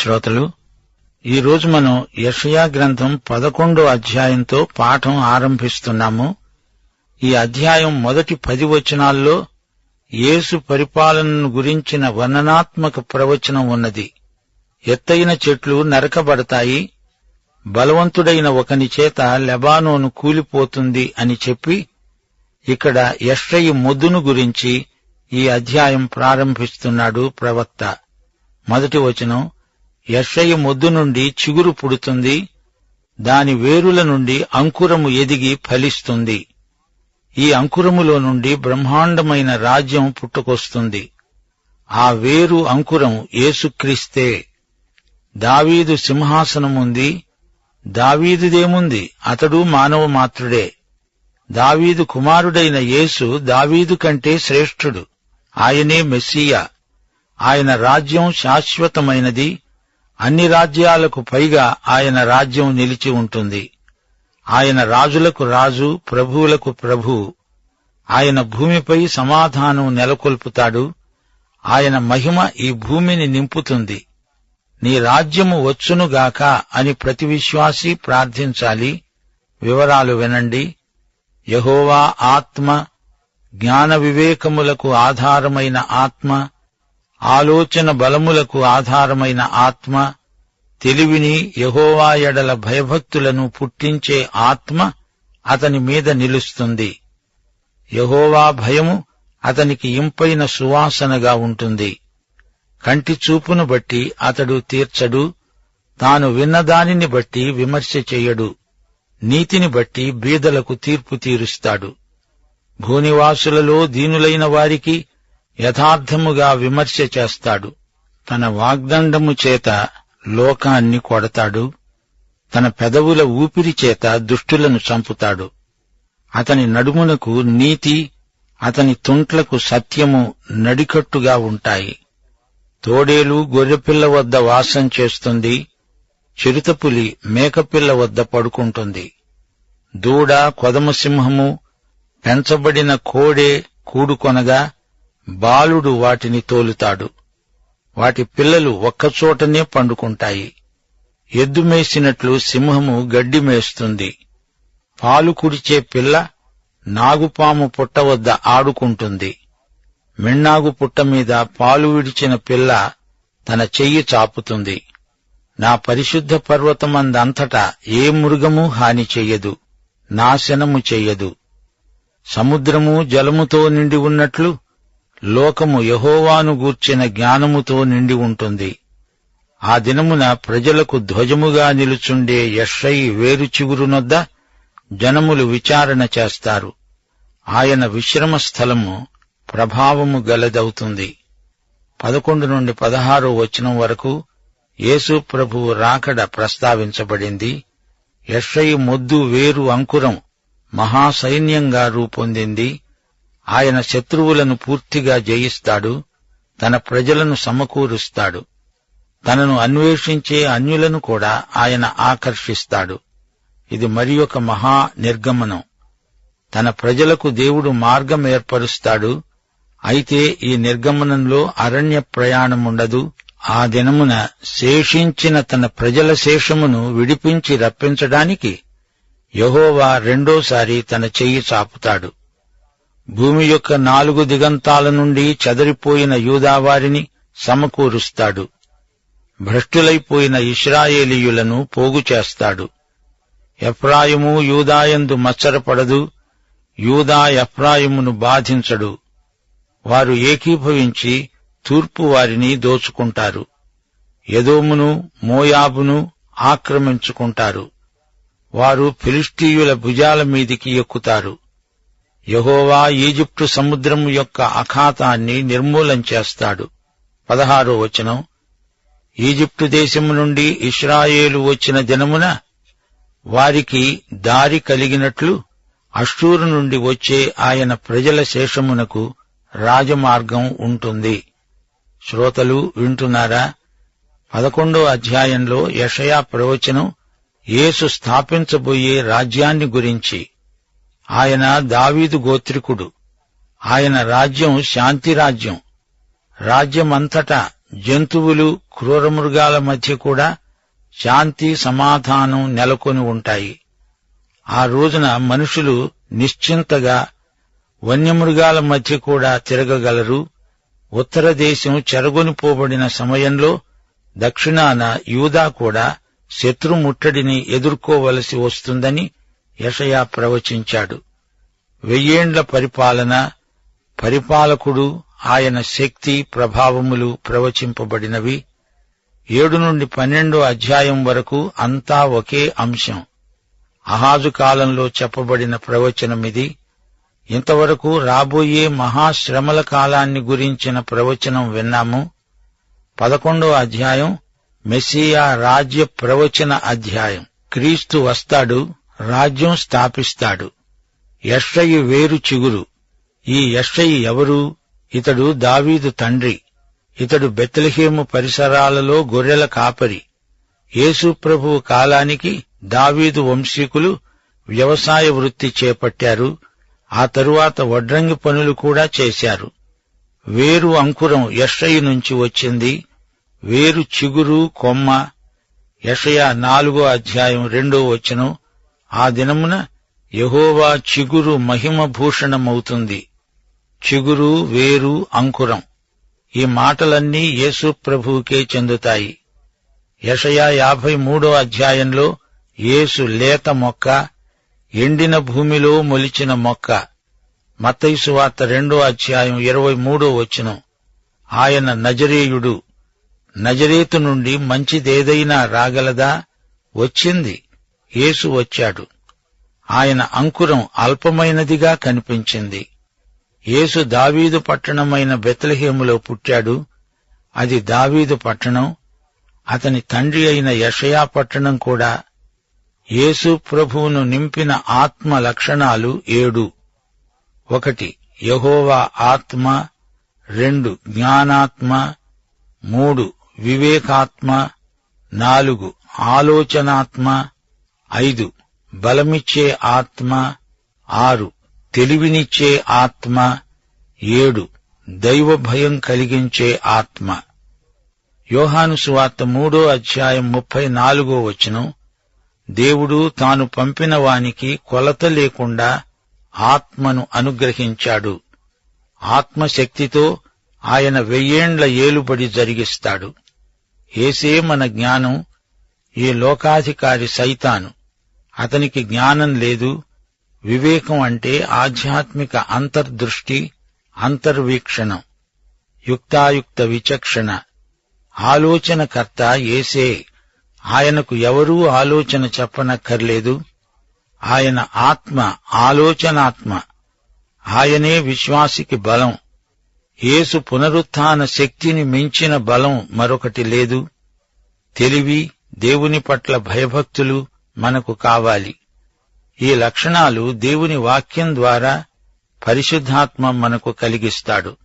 శ్రోతలు ఈరోజు మనం యషయా గ్రంథం పదకొండో అధ్యాయంతో పాఠం ఆరంభిస్తున్నాము. ఈ అధ్యాయం మొదటి పది వచనాల్లో యేసు పరిపాలనను గురించిన వర్ణనాత్మక ప్రవచనం ఉన్నది. ఎత్తైన చెట్లు నరకబడతాయి బలవంతుడైన ఒకని చేత లెబానోను కూలిపోతుంది అని చెప్పి ఇక్కడ యష్రయి మొద్దును గురించి ఈ అధ్యాయం ప్రారంభిస్తున్నాడు ప్రవక్త. మొదటి వచనం యషయ మొద్దు నుండి చిగురు పుడుతుంది దాని వేరుల నుండి అంకురము ఎదిగి ఫలిస్తుంది. ఈ అంకురములో నుండి బ్రహ్మాండమైన రాజ్యం పుట్టుకొస్తుంది. ఆ వేరు అంకురం ఏసుక్రీస్తే దావీదు సింహాసనముంది దావీదుదేముంది అతడు మానవ మాత్రుడే. దావీదు కుమారుడైన యేసు దావీదు కంటే శ్రేష్ఠుడు ఆయనే మెస్సియా. ఆయన రాజ్యం శాశ్వతమైనది అన్ని రాజ్యాలకు పైగా ఆయన రాజ్యం నిలిచి ఉంటుంది. ఆయన రాజులకు రాజు ప్రభువులకు ప్రభు. ఆయన భూమిపై సమాధానం నెలకొల్పుతాడు. ఆయన మహిమ ఈ భూమిని నింపుతుంది. నీ రాజ్యము వచ్చునుగాక అని ప్రతి విశ్వాసి ప్రార్థించాలి. వివరాలు వినండి. యహోవా ఆత్మ జ్ఞాన వివేకములకు ఆధారమైన ఆత్మ ఆలోచన బలములకు ఆధారమైన ఆత్మ తెలివిని యహోవా ఎడల భయభక్తులను పుట్టించే ఆత్మ అతని మీద నిలుస్తుంది. యహోవా భయము అతనికి ఇంపైన సువాసనగా ఉంటుంది. కంటి చూపును బట్టి అతడు తీర్చడు తాను విన్నదానిని బట్టి విమర్శ చెయ్యడు నీతిని బట్టి బీదలకు తీర్పు తీరుస్తాడు. భూనివాసులలో దీనులైన వారికి యథార్థముగా విమర్శ చేస్తాడు. తన వాగ్దండము చేత లోకాన్ని కొడతాడు. తన పెదవుల ఊపిరి చేత దుష్టులను చంపుతాడు. అతని నడుమునకు నీతి అతని తుంట్లకు సత్యము నడికట్టుగా ఉంటాయి. తోడేలు గొర్రెపిల్ల వద్ద వాసం చేస్తుంది. చిరుతపులి మేకపిల్ల వద్ద పడుకుంటుంది. దూడ కొదమసింహము పెంచబడిన కోడే కూడుకొనగా బాలుడు వాటిని తోలుతాడు. వాటి పిల్లలు ఒక్కచోటనే పండుకుంటాయి. ఎద్దు మేసినట్లు సింహము గడ్డి మేస్తుంది. పాలు కుడిచే పిల్ల నాగుపాము పుట్ట వద్ద ఆడుకుంటుంది. మిన్నాగు పుట్ట మీద పాలు విడిచిన పిల్ల తన చెయ్యి చాపుతుంది. నా పరిశుద్ధ పర్వతమందంతటా ఏ మృగము హాని చెయ్యదు నాశనము చెయ్యదు. సముద్రము జలముతో నిండి ఉన్నట్లు లోకము యహోవాను గూర్చిన జ్ఞానముతో నిండి ఉంటుంది. ఆ దినమున ప్రజలకు ధ్వజముగా నిలుచుండే యషై వేరు చిగురునొద్ద జనములు విచారణ చేస్తారు. ఆయన విశ్రమ స్థలము ప్రభావము గలదవుతుంది. పదకొండు నుండి పదహారో వచనం వరకు యేసు ప్రభువు రాకడ ప్రస్తావించబడింది. యషయి మొద్దు వేరు అంకురం మహాసైన్యంగా రూపొందింది. ఆయన శత్రువులను పూర్తిగా జయిస్తాడు తన ప్రజలను సమకూరుస్తాడు. తనను అన్వేషించే అన్యులను కూడా ఆయన ఆకర్షిస్తాడు. ఇది మరి ఒక మహా నిర్గమనం. తన ప్రజలకు దేవుడు మార్గం ఏర్పరుస్తాడు. అయితే ఈ నిర్గమనంలో అరణ్య ప్రయాణముండదు. ఆ దినమున శేషించిన తన ప్రజల శేషమును విడిపించి రప్పించడానికి యహోవా రెండోసారి తన చెయ్యి చాపుతాడు. భూమి యొక్క నాలుగు దిగంతాల నుండి చెదరిపోయిన యూదావారిని సమకూరుస్తాడు. భ్రష్టులైపోయిన ఇస్రాయేలీయులను పోగు చేస్తాడు. ఎఫ్రాయిము యూదాయందు మచ్చరపడదు యూదా ఎఫ్రాయిమును బాధించడు. వారు ఏకీభవించి తూర్పు వారిని దోచుకుంటారు. యదోమును మోయాబును ఆక్రమించుకుంటారు. వారు ఫిలిస్టీయుల భుజాల మీదికి ఎక్కుతారు. యహోవా ఈజిప్టు సముద్రం యొక్క అఖాతాన్ని నిర్మూలం చేస్తాడు. పదహారో వచనం. ఈజిప్టు దేశము నుండి ఇస్రాయేలు వచ్చిన దినమున వారికి దారి కలిగినట్లు అష్టూరు నుండి వచ్చే ఆయన ప్రజల శేషమునకు రాజమార్గం ఉంటుంది. శ్రోతలు వింటున్నారా? పదకొండో అధ్యాయంలో యషయా ప్రవచనం యేసు స్థాపించబోయే రాజ్యాన్ని గురించి. ఆయన దావీదు గోత్రికుడు. ఆయన రాజ్యం శాంతి రాజ్యం. రాజ్యమంతటా జంతువులు క్రూరమృగాల మధ్య కూడా శాంతి సమాధానం నెలకొని ఉంటాయి. ఆ రోజున మనుషులు నిశ్చింతగా వన్యమృగాల మధ్య కూడా తిరగగలరు. ఉత్తర దేశం చెరగొనిపోబడిన సమయంలో దక్షిణాన యూదా కూడా శత్రు ముట్టడిని ఎదుర్కోవలసి వస్తుందని యషయా ప్రవచించాడు. వెయ్యేండ్ల పరిపాలన పరిపాలకుడు ఆయన శక్తి ప్రభావములు ప్రవచింపబడినవి. ఏడు నుండి పన్నెండో అధ్యాయం వరకు అంతా ఒకే అంశం. అహాజు కాలంలో చెప్పబడిన ప్రవచనమిది. ఇంతవరకు రాబోయే మహాశ్రమల కాలాన్ని గురించిన ప్రవచనం విన్నాము. పదకొండో అధ్యాయం మెస్సియా రాజ్య ప్రవచన అధ్యాయం. క్రీస్తు వస్తాడు రాజ్యం స్థాపిస్తాడు. యశ్రయి వేరు చిగురు. ఈ యశ్రయి ఎవరు? ఇతడు దావీదు తండ్రి. ఇతడు బెత్లహేము పరిసరాలలో గొర్రెల కాపరి. యేసు ప్రభువు కాలానికి దావీదు వంశీకులు వ్యవసాయ వృత్తి చేపట్టారు. ఆ తరువాత వడ్రంగి పనులు కూడా చేశారు. వేరు అంకురం యషయి నుంచి వచ్చింది. వేరు చిగురు కొమ్మ. యషయ నాలుగో అధ్యాయం రెండో వచనం. ఆ దినమున యహోవా చిగురు మహిమభూషణమవుతుంది. చిగురు వేరు అంకురం. ఈ మాటలన్నీ యేసు ప్రభువుకే చెందుతాయి. యషయా యాభై మూడో అధ్యాయంలో యేసు లేత మొక్క ఎండిన భూమిలో మొలిచిన మొక్క. మత్తైసు వార్త రెండో అధ్యాయం ఇరవై మూడో వచనం. ఆయన నజరేయుడు. నజరేతు నుండి మంచిదేదైనా రాగలదా? వచ్చింది. యేసు వచ్చాడు. ఆయన అంకురం అల్పమైనదిగా కనిపించింది. యేసు దావీదు పట్టణమైన బెత్లహేములో పుట్టాడు. అది దావీదు పట్టణం. అతని తండ్రి అయిన యషయా పట్టణం కూడా యేసు ప్రభువును నింపిన ఆత్మ లక్షణాలు ఏడు. ఒకటి యహోవా ఆత్మ. రెండు జ్ఞానాత్మ. మూడు వివేకాత్మ. నాలుగు ఆలోచనాత్మ. ఐదు. బలమిచ్చే ఆత్మ ఆరు. తెలివినిచ్చే ఆత్మ ఏడు. దైవ భయం కలిగించే ఆత్మ. యోహాను సువార్త మూడో అధ్యాయం ముప్పై నాలుగో వచనం. దేవుడు తాను పంపిన వానికి కొలత లేకుండా ఆత్మను అనుగ్రహించాడు. ఆత్మశక్తితో ఆయన వెయ్యేండ్ల ఏలుబడి జరిగిస్తాడు. ఏసే మన జ్ఞానం ఈ లోకాధికారి సైతాను. అతనికి జ్ఞానం లేదు. వివేకం అంటే ఆధ్యాత్మిక అంతర్దృష్టి అంతర్వీక్షణం. యుక్తాయుక్త విచక్షణ. ఆలోచనకర్త ఏసే. ఆయనకు ఎవరూ ఆలోచన చెప్పనక్కర్లేదు. ఆయన ఆత్మ ఆలోచనాత్మ. ఆయనే విశ్వాసికి బలం. యేసు పునరుత్థాన శక్తిని మించిన బలం మరొకటి లేదు. తెలివి దేవుని పట్ల భయభక్తులు మనకు కావాలి. ఈ లక్షణాలు దేవుని వాక్యం ద్వారా పరిశుద్ధాత్మ మనకు కలిగిస్తాడు.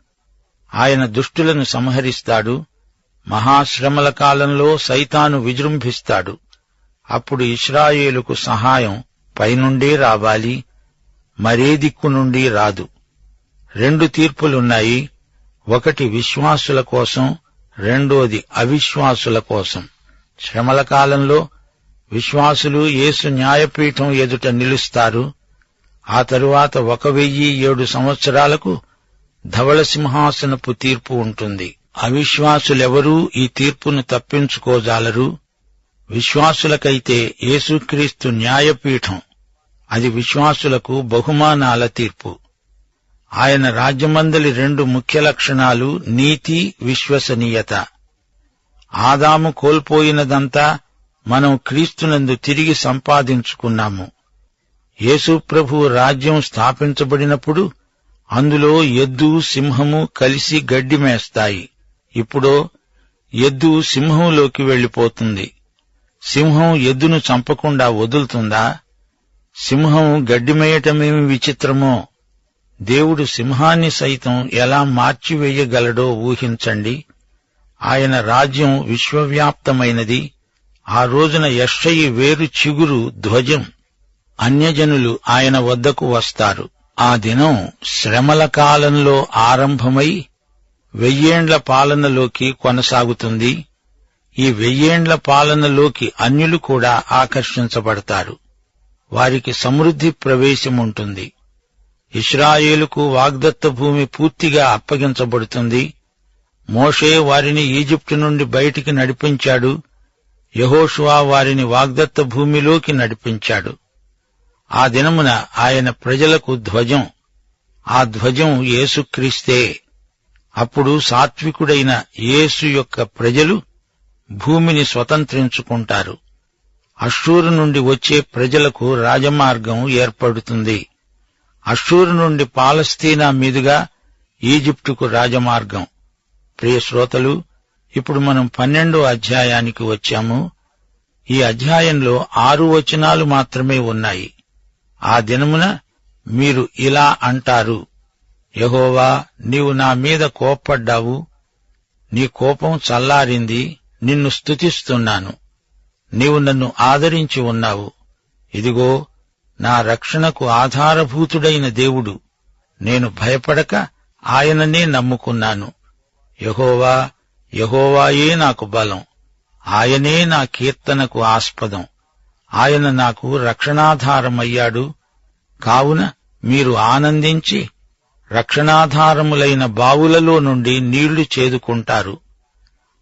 ఆయన దుష్టులను సంహరిస్తాడు. మహాశ్రమల కాలంలో సైతాను విజృంభిస్తాడు. అప్పుడు ఇస్రాయేలుకు సహాయం పైనుండే రావాలి మరే దిక్కు నుండి రాదు. రెండు తీర్పులున్నాయి. ఒకటి విశ్వాసుల కోసం రెండోది అవిశ్వాసుల కోసం. శ్రమల కాలంలో విశ్వాసులు యేసు న్యాయపీఠం ఎదుట నిలుస్తారు. ఆ తరువాత ఒక వెయ్యి ఏడు సంవత్సరాలకు ధవళ సింహాసనపు తీర్పు ఉంటుంది. అవిశ్వాసులెవరూ ఈ తీర్పును తప్పించుకోజాలరు. విశ్వాసులకైతే యేసుక్రీస్తు న్యాయపీఠం. అది విశ్వాసులకు బహుమానాల తీర్పు. ఆయన రాజ్యమందలి రెండు ముఖ్య లక్షణాలు నీతి విశ్వసనీయత. ఆదాము కోల్పోయినదంతా మనం క్రీస్తునందు తిరిగి సంపాదించుకున్నాము. యేసు ప్రభు రాజ్యం స్థాపించబడినప్పుడు అందులో ఎద్దు సింహము కలిసి గడ్డి మేస్తాయి. ఇప్పుడో ఎద్దు సింహంలోకి వెళ్ళిపోతుంది సింహం ఎద్దును చంపకుండా వదులుతుందా? సింహం గడ్డిమేయటమేమి విచిత్రమో? దేవుడు సింహాన్ని సైతం ఎలా మార్చివేయగలడో ఊహించండి. ఆయన రాజ్యం విశ్వవ్యాప్తమైనది. ఆ రోజున యశ్షయి వేరు చిగురు ధ్వజం. అన్యజనులు ఆయన వద్దకు వస్తారు. ఆ దినం శ్రమల కాలంలో ఆరంభమై వెయ్యేండ్ల పాలనలోకి కొనసాగుతుంది. ఈ వెయ్యేండ్ల పాలనలోకి అన్యులు కూడా ఆకర్షించబడతారు. వారికి సమృద్ధి ప్రవేశం ఉంటుంది ఇస్రాయేలుకు వాగ్దత్త భూమి పూర్తిగా అప్పగించబడుతుంది. మోషే వారిని ఈజిప్టు నుండి బయటికి నడిపించాడు. యహోషువా వారిని వాగ్దత్త భూమిలోకి నడిపించాడు. ఆ దినమున ఆయన ప్రజలకు ధ్వజం ఆ ధ్వజం యేసుక్రీస్తే. అప్పుడు సాత్వికుడైన యేసు యొక్క ప్రజలు భూమిని స్వతంత్రించుకుంటారు. అషూరు నుండి వచ్చే ప్రజలకు రాజమార్గం ఏర్పడుతుంది. అషూరు నుండి పాలస్తీనా మీదుగా ఈజిప్టుకు రాజమార్గం. ప్రియ శ్రోతలు ఇప్పుడు మనం పన్నెండో అధ్యాయానికి వచ్చాము. ఈ అధ్యాయంలో ఆరు వచనాలు మాత్రమే ఉన్నాయి. ఆ దినమున మీరు ఇలా అంటారు. యహోవా నీవు నా మీద కోప్పడ్డావు. నీ కోపం చల్లారింది. నిన్ను స్తుతిస్తున్నాను. నీవు నన్ను ఆదరించి ఉన్నావు. ఇదిగో నా రక్షణకు ఆధారభూతుడైన దేవుడు. నేను భయపడక ఆయననే నమ్ముకున్నాను. యహోవా యహోవాయే నాకు బలం. ఆయనే నా కీర్తనకు ఆస్పదం. ఆయన నాకు రక్షణాధారమయ్యాడు. కావున మీరు ఆనందించి రక్షణాధారములైన బావులలో నుండి నీళ్ళు చేదుకుంటారు.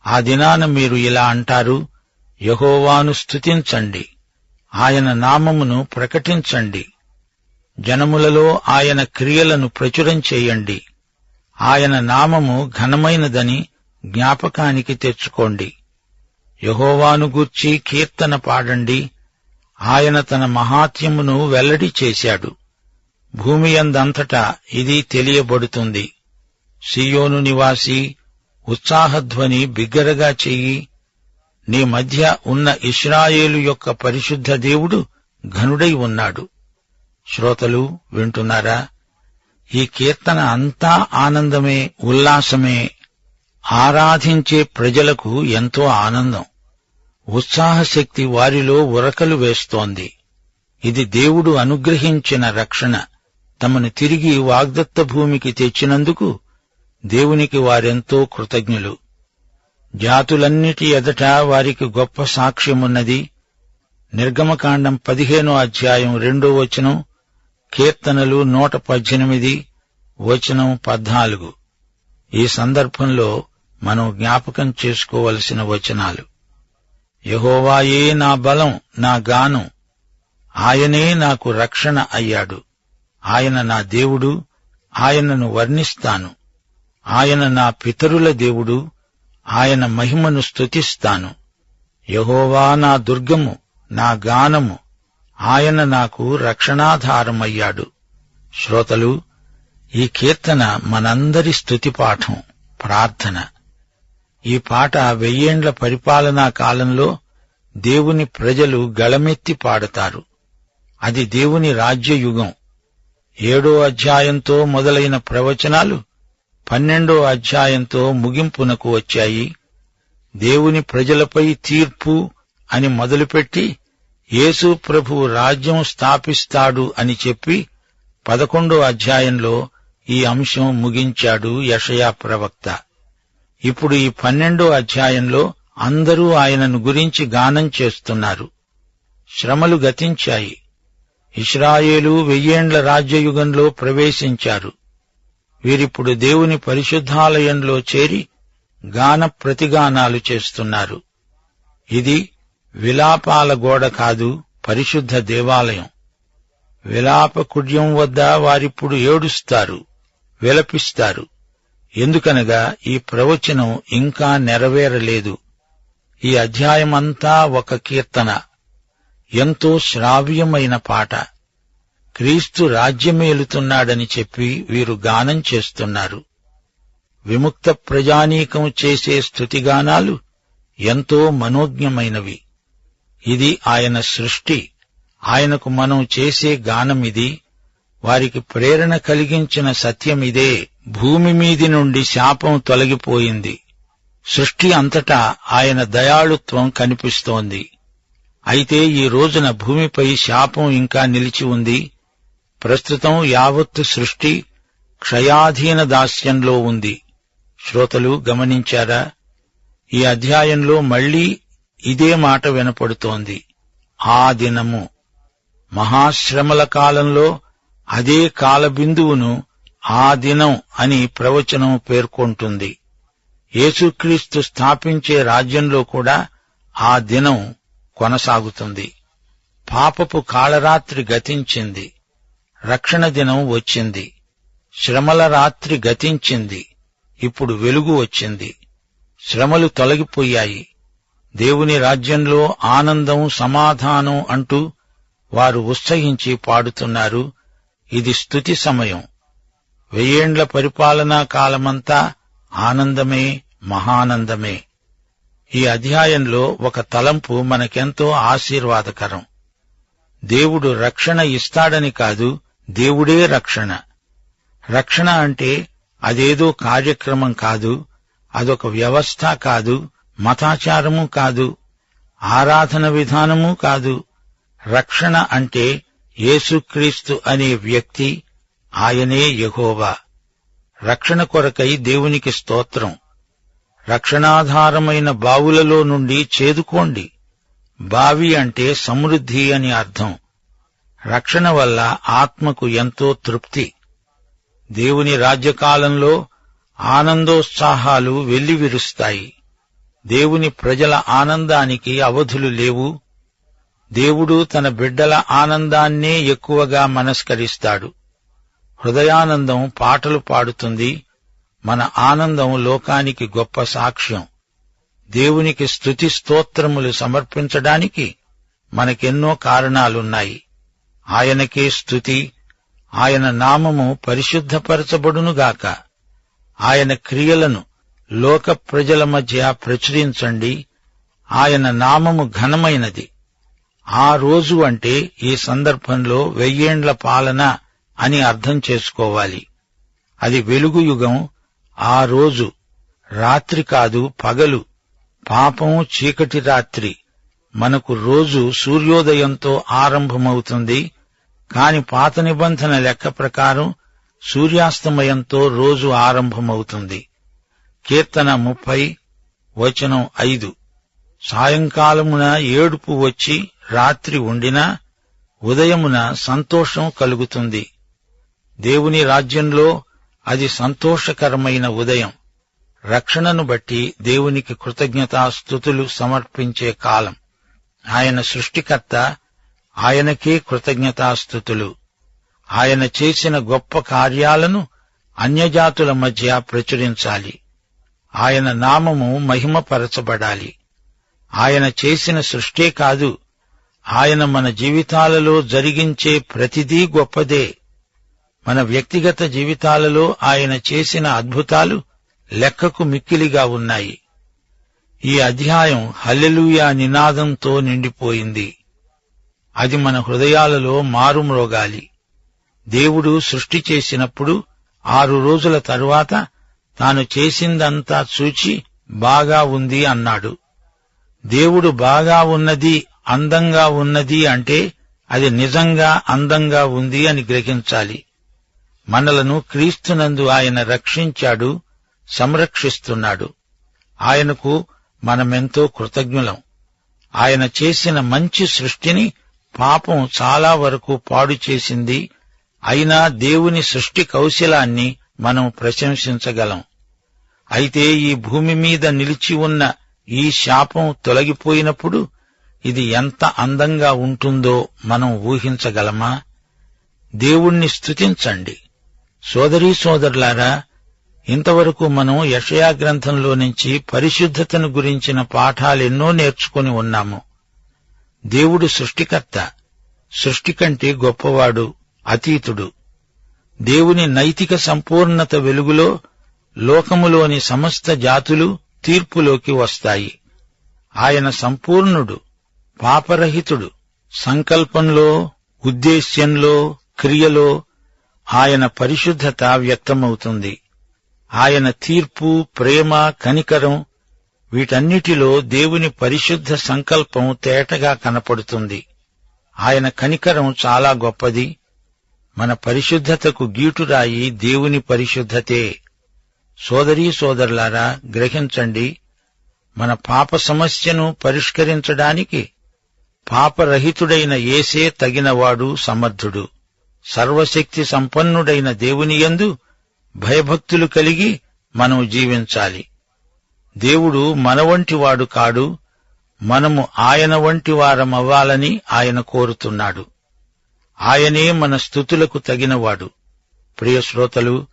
ఆ దినాన మీరు ఇలా అంటారు యహోవాను స్తుతించండి ఆయన నామమును ప్రకటించండి జనములలో ఆయన క్రియలను ప్రచురం చేయండి ఆయన నామము ఘనమైనదని జ్ఞాపకానికి తెచ్చుకోండి. యహోవాను గూర్చి కీర్తన పాడండి. ఆయన తన మహాత్యమును వెల్లడి చేశాడు. భూమి అందంతటా ఇది తెలియబడుతుంది. సియోను నివాసి ఉత్సాహధ్వని బిగ్గరగా చెయ్యి. నీ మధ్య ఉన్న ఇస్రాయేలు యొక్క పరిశుద్ధ దేవుడు ఘనుడై ఉన్నాడు. శ్రోతలు వింటున్నారా? ఈ కీర్తన అంతా ఆనందమే ఉల్లాసమే ఆరాధించే ప్రజలకు ఎంతో ఆనందం. ఉత్సాహశక్తి వారిలో ఉరకలు వేస్తోంది. ఇది దేవుడు అనుగ్రహించిన రక్షణ. తమను తిరిగి వాగ్దత్త భూమికి తెచ్చినందుకు దేవునికి వారెంతో కృతజ్ఞులు. జాతులన్నిటి ఎదట వారికి గొప్ప సాక్ష్యమున్నది. నిర్గమకాండం పదిహేనో అధ్యాయం రెండో వచనం కీర్తనలు నూట పద్దెనిమిది వచనం పద్నాలుగు. ఈ సందర్భంలో మనం జ్ఞాపకం చేసుకోవలసిన వచనాలు. యహోవాయే నా బలం నా గానం ఆయనే నాకు రక్షణ అయ్యాడు. ఆయన నా దేవుడు ఆయనను వర్ణిస్తాను. ఆయన నా పితరుల దేవుడు ఆయన మహిమను స్తుతిస్తాను. యహోవా నా దుర్గము నా గానము ఆయన నాకు రక్షణాధారమయ్యాడు. శ్రోతలు ఈ కీర్తన మనందరి స్తుతిపాఠం ప్రార్థన. ఈ పాట వెయ్యేండ్ల పరిపాలనా కాలంలో దేవుని ప్రజలు గళమెత్తి పాడతారు. అది దేవుని రాజ్యయుగం. ఏడో అధ్యాయంతో మొదలైన ప్రవచనాలు పన్నెండో అధ్యాయంతో ముగింపునకు వచ్చాయి. దేవుని ప్రజలపై తీర్పు అని మొదలుపెట్టి యేసు ప్రభు రాజ్యం స్థాపిస్తాడు అని చెప్పి పదకొండో అధ్యాయంలో ఈ అంశం ముగించాడు యషయా ప్రవక్త. ఇప్పుడు ఈ పన్నెండో అధ్యాయంలో అందరూ ఆయనను గురించి గానం చేస్తున్నారు. శ్రమలు గతించాయి. ఇస్రాయేలు వెయ్యేండ్ల రాజ్యయుగంలో ప్రవేశించారు. వీరిప్పుడు దేవుని పరిశుద్ధాలయంలో చేరి గాన ప్రతిగానాలు చేస్తున్నారు. ఇది విలాపాల గోడ కాదు పరిశుద్ధ దేవాలయం. విలాప కుడ్యం వద్ద వారిప్పుడు ఏడుస్తారు విలపిస్తారు. ఎందుకనగా ఈ ప్రవచనం ఇంకా నెరవేరలేదు. ఈ అధ్యాయమంతా ఒక కీర్తన ఎంతో శ్రావ్యమైన పాట. క్రీస్తు రాజ్యమేలుతున్నాడని చెప్పి వీరు గానం చేస్తున్నారు. విముక్త ప్రజానీకం చేసే స్థుతిగానాలు ఎంతో మనోజ్ఞమైనవి. ఇది ఆయన సృష్టి. ఆయనకు మనం చేసే గానమిది వారికి ప్రేరణ కలిగించిన సత్యమిదే భూమి మీది నుండి శాపం తొలగిపోయింది. సృష్టి అంతటా ఆయన దయాళుత్వం కనిపిస్తోంది. అయితే ఈ రోజున భూమిపై శాపం ఇంకా నిలిచి ఉంది. ప్రస్తుతం యావత్తు సృష్టి క్షయాధీన దాస్యంలో ఉంది. శ్రోతలు గమనించారా? ఈ అధ్యాయంలో మళ్ళీ ఇదే మాట వినపడుతోంది. ఆ దినము. మహాశ్రమల కాలంలో అదే కాలబిందువును ఆ దినం అని ప్రవచనం పేర్కొంటుంది. యేసుక్రీస్తు స్థాపించే రాజ్యంలో కూడా ఆ దినం కొనసాగుతుంది. పాపపు కాళరాత్రి గతించింది. రక్షణ దినం వచ్చింది. శ్రమల రాత్రి గతించింది. ఇప్పుడు వెలుగు వచ్చింది. శ్రమలు తొలగిపోయాయి. దేవుని రాజ్యంలో ఆనందం సమాధానం అంటూ వారు ఉత్సహించి పాడుతున్నారు. ఇది స్తుతి సమయం. వెయ్యేండ్ల పరిపాలనా కాలమంతా ఆనందమే మహానందమే. ఈ అధ్యాయంలో ఒక తలంపు మనకెంతో ఆశీర్వాదకరం. దేవుడు రక్షణ ఇస్తాడని కాదు దేవుడే రక్షణ. రక్షణ అంటే అదేదో కార్యక్రమం కాదు అదొక వ్యవస్థ కాదు మతాచారము కాదు ఆరాధన విధానము కాదు. రక్షణ అంటే యేసుక్రీస్తు అనే వ్యక్తి ఆయనే యహోవా. రక్షణ కొరకై దేవునికి స్తోత్రం. రక్షణాధారమైన బావులలో నుండి చేదుకోండి. బావి అంటే సమృద్ధి అని అర్థం. రక్షణ వల్ల ఆత్మకు ఎంతో తృప్తి. దేవుని రాజ్యకాలంలో ఆనందోత్సాహాలు వెల్లివిరుస్తాయి. దేవుని ప్రజల ఆనందానికి అవధులు లేవు. దేవుడు తన బిడ్డల ఆనందాన్నే ఎక్కువగా మనస్కరిస్తాడు. హృదయానందం పాటలు పాడుతుంది. మన ఆనందం లోకానికి గొప్ప సాక్ష్యం. దేవునికి స్తుతి స్తోత్రములు సమర్పించడానికి మనకెన్నో కారణాలున్నాయి. ఆయనకే స్తుతి ఆయన నామము పరిశుద్ధపరచబడునుగాక. ఆయన క్రియలను లోక ప్రజల మధ్య ప్రచురించండి. ఆయన నామము ఘనమైనది. ఆ రోజు అంటే ఈ సందర్భంలో వెయ్యేండ్ల పాలన అని అర్థం చేసుకోవాలి. అది వెలుగు యుగం ఆ రోజు. రాత్రి కాదు పగలు. పాపం చీకటి రాత్రి. మనకు రోజు సూర్యోదయంతో ఆరంభమవుతుంది. కాని పాత నిబంధన లెక్క ప్రకారం సూర్యాస్తమయంతో రోజు ఆరంభమవుతుంది. కీర్తన ముప్పై వచనం ఐదు. సాయంకాలమున ఏడుపు వచ్చి రాత్రి ఉండినా ఉదయమున సంతోషం కలుగుతుంది. దేవుని రాజ్యంలో అది సంతోషకరమైన ఉదయం. రక్షణను బట్టి దేవునికి కృతజ్ఞతాస్థుతులు సమర్పించే కాలం. ఆయన సృష్టికర్త ఆయనకే కృతజ్ఞతాస్థుతులు ఆయన చేసిన గొప్ప కార్యాలను అన్యజాతుల మధ్య ప్రచురించాలి. ఆయన నామము మహిమపరచబడాలి. ఆయన చేసిన సృష్టే కాదు ఆయన మన జీవితాలలో జరిగించే ప్రతిదీ గొప్పదే. మన వ్యక్తిగత జీవితాలలో ఆయన చేసిన అద్భుతాలు లెక్కకు మిక్కిలిగా ఉన్నాయి. ఈ అధ్యాయం హల్లెలూయా నినాదంతో నిండిపోయింది. అది మన హృదయాలలో మారుమ్రోగాలి దేవుడు సృష్టి చేసినప్పుడు ఆరు రోజుల తరువాత తాను చేసిందంతా చూచి బాగా ఉంది అన్నాడు. దేవుడు బాగా ఉన్నది అందంగా ఉన్నది అంటే అది నిజంగా అందంగా ఉంది అని గ్రహించాలి. మనలను క్రీస్తునందు ఆయన రక్షించాడు సంరక్షిస్తున్నాడు. ఆయనకు మనమెంతో కృతజ్ఞులం. ఆయన చేసిన మంచి సృష్టిని పాపం చాలా వరకు పాడు చేసింది. అయినా దేవుని సృష్టి కౌశలాన్ని మనం ప్రశంసించగలం. అయితే ఈ భూమి మీద నిలిచి ఉన్న ఈ శాపం తొలగిపోయినప్పుడు ఇది ఎంత అందంగా ఉంటుందో మనం ఊహించగలమా? దేవుణ్ణి స్తుతించండి. సోదరీ సోదరులారా ఇంతవరకు మనం యషయా గ్రంథంలో నుంచి పరిశుద్ధతను గురించిన పాఠాలెన్నో నేర్చుకుని ఉన్నాము. దేవుడు సృష్టికర్త సృష్టి కంటే గొప్పవాడు అతీతుడు. దేవుని నైతిక సంపూర్ణత వెలుగులో లోకములోని సమస్త జాతులు తీర్పులోకి వస్తాయి. ఆయన సంపూర్ణుడు. పాపరహితుడు సంకల్పంలో ఉద్దేశ్యంలో క్రియలో ఆయన పరిశుద్ధత వ్యక్తమవుతుంది. ఆయన తీర్పు ప్రేమ కనికరం వీటన్నిటిలో దేవుని పరిశుద్ధ సంకల్పం తేటగా కనపడుతుంది. ఆయన కనికరం చాలా గొప్పది. మన పరిశుద్ధతకు గీటురాయి దేవుని పరిశుద్ధతే. సోదరీ సోదరులారా గ్రహించండి మన పాప సమస్యను పరిష్కరించడానికి పాపరహితుడైన ఏసే తగినవాడు సమర్థుడు. సర్వశక్తి సంపన్నుడైన దేవునియందు భయభక్తులు కలిగి మనం జీవించాలి. దేవుడు మన కాడు మనము ఆయన వంటి వారమవ్వాలని ఆయన కోరుతున్నాడు. ఆయనే మన స్థుతులకు తగినవాడు. ప్రియశ్రోతలు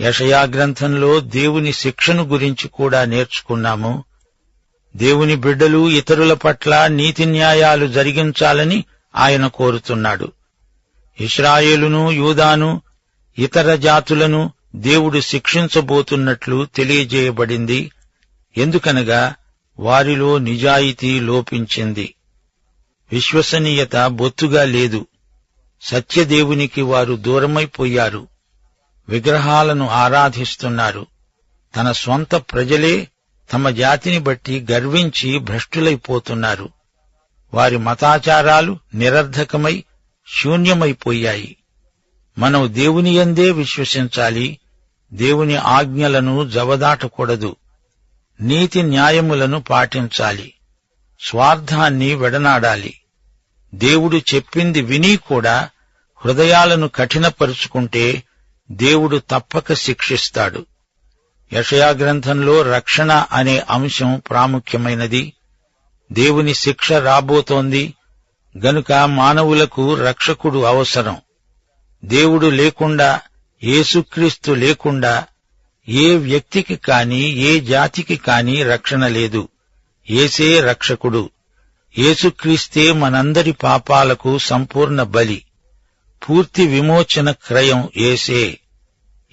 యషయాగ్రంథంలో గ్రంథంలో దేవుని శిక్షను గురించి కూడా నేర్చుకున్నాము. దేవుని బిడ్డలు ఇతరుల పట్ల నీతి న్యాయాలు జరిగించాలని ఆయన కోరుతున్నాడు. ఇస్రాయేలును యూదాను ఇతర జాతులను దేవుడు శిక్షించబోతున్నట్లు తెలియజేయబడింది. ఎందుకనగా వారిలో నిజాయితీ లోపించింది. విశ్వసనీయత బొత్తుగా లేదు. సత్యదేవునికి వారు దూరమైపోయారు. విగ్రహాలను ఆరాధిస్తున్నారు. తన స్వంత ప్రజలే తమ జాతిని బట్టి గర్వించి భ్రష్టులైపోతున్నారు. వారి మతాచారాలు నిరర్ధకమై శూన్యమైపోయాయి. మనం దేవుని యందే విశ్వసించాలి. దేవుని ఆజ్ఞలను జవదాటకూడదు. నీతి న్యాయములను పాటించాలి. స్వార్థాన్ని వెడనాడాలి. దేవుడు చెప్పింది విని కూడా హృదయాలను కఠినపరుచుకుంటే దేవుడు తప్పక శిక్షిస్తాడు. యషయా గ్రంథంలో రక్షణ అనే అంశం ప్రాముఖ్యమైనది. దేవుని శిక్ష రాబోతోంది. గనుక మానవులకు రక్షకుడు అవసరం. దేవుడు లేకుండా యేసుక్రీస్తు లేకుండా ఏ వ్యక్తికి కాని ఏ జాతికి కాని రక్షణ లేదు. ఏసే రక్షకుడు. యేసుక్రీస్తే మనందరి పాపాలకు సంపూర్ణ బలి. పూర్తి విమోచన క్రయం ఏసే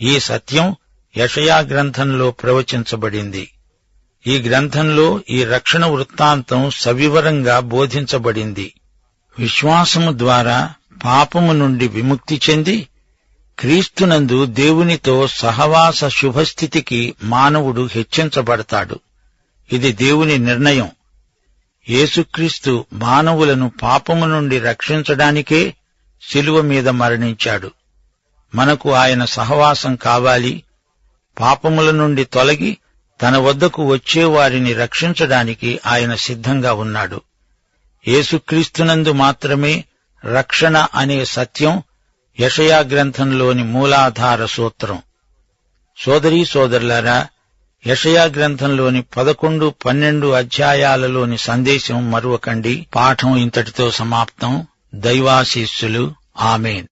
ఈ సత్యం యషయా గ్రంథంలో ప్రవచించబడింది. ఈ గ్రంథంలో ఈ రక్షణ వృత్తాంతం సవివరంగా బోధించబడింది. విశ్వాసము ద్వారా పాపము నుండి విముక్తి చెంది క్రీస్తునందు దేవునితో సహవాస శుభస్థితికి మానవుడు హెచ్చించబడతాడు. ఇది దేవుని నిర్ణయం. యేసుక్రీస్తు మానవులను పాపము నుండి రక్షించడానికే శిలువ మీద మరణించాడు. మనకు ఆయన సహవాసం కావాలి. పాపముల నుండి తొలగి తన వద్దకు వచ్చే వారిని రక్షించడానికి ఆయన సిద్ధంగా ఉన్నాడు. యేసుక్రీస్తునందు మాత్రమే రక్షణ అనే సత్యం యషయా గ్రంథంలోని మూలాధార సూత్రం. సోదరీ సోదరులారా యషయా గ్రంథంలోని పదకొండు పన్నెండు అధ్యాయాలలోని సందేశం మరువకండి. పాఠం ఇంతటితో సమాప్తం. దైవాశీస్సులు. ఆమెన్.